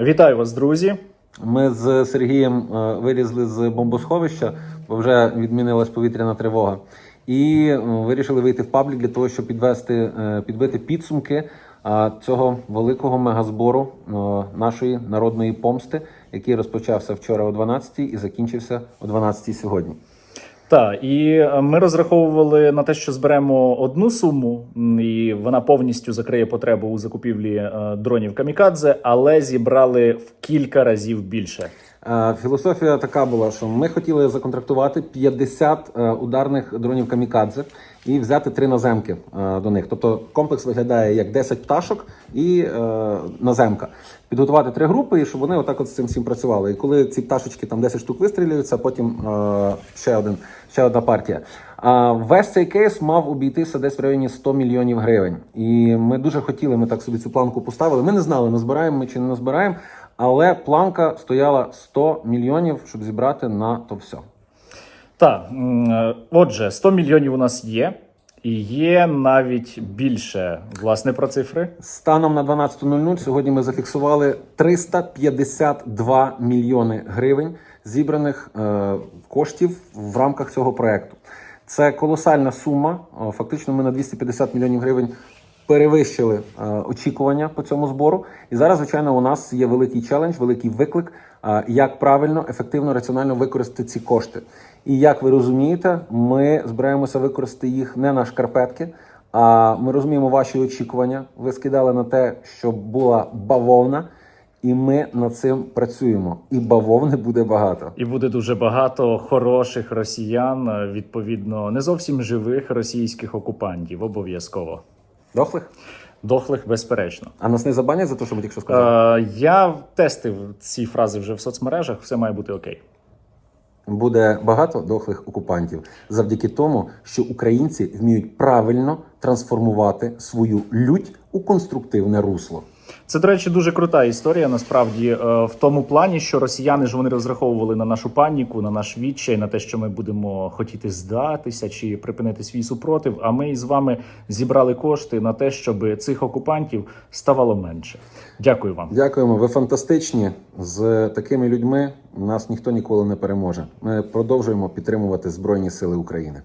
Вітаю вас, друзі. Ми з Сергієм е, вилізли з бомбосховища, бо вже відмінилась повітряна тривога. І е, вирішили вийти в паблік для того, щоб підвести, е, підбити підсумки цього великого мегазбору нашої народної помсти, який розпочався вчора о 12 і закінчився о 12 сьогодні. Так, і е, ми розраховували на те, що зберемо одну суму, і вона повністю закриє потребу у закупівлі е, дронів камікадзе, але зібрали в кілька разів більше. Е, Філософія така була, що ми хотіли законтрактувати 50 е, ударних дронів камікадзе і взяти три наземки е, до них. Тобто комплекс виглядає як 10 пташок і наземка. Підготувати три групи, і щоб вони отак от з цим всім працювали. І коли ці пташечки там 10 штук вистрілюються, потім ще один, ще одна партія. А весь цей кейс мав обійтися десь в районі 100 мільйонів гривень. І ми дуже хотіли, ми так собі цю планку поставили. Ми не знали, назбираємо ми чи не назбираємо. Але планка стояла 100 мільйонів, щоб зібрати на то все. Так, е, отже, 100 мільйонів у нас є, і є навіть більше власне про цифри. Станом на 12.00 сьогодні ми зафіксували 352 мільйони гривень зібраних е, коштів в рамках цього проекту. Це колосальна сума. Е, Фактично, ми на 250 мільйонів гривень перевищили е, очікування по цьому збору. І зараз, звичайно, у нас є великий челендж, великий виклик, е, як правильно, ефективно, раціонально використати ці кошти. І як ви розумієте, ми збираємося використати їх не на шкарпетки. А ми розуміємо ваші очікування. Ви скидали на те, щоб була бавовна, і ми над цим працюємо. І бавовни буде багато. І буде дуже багато хороших росіян, відповідно, не зовсім живих російських окупантів, обов'язково. Дохлих? Дохлих, безперечно. А нас не забанять за те, що ми тільки що сказали? Е, я тестив ці фрази вже в соцмережах, все має бути окей. Буде багато дохлих окупантів завдяки тому, що українці вміють правильно трансформувати свою лють у конструктивне русло. Це, до речі, дуже крута історія. Насправді, е, в тому плані, що росіяни ж вони розраховували на нашу паніку, на наш відчай, на те, що ми будемо хотіти здатися чи припинити свій супротив. А ми із вами зібрали кошти на те, щоб цих окупантів ставало менше. Дякую вам. Дякуємо, ви фантастичні. З такими людьми нас ніхто ніколи не переможе. Ми продовжуємо підтримувати Збройні Сили України.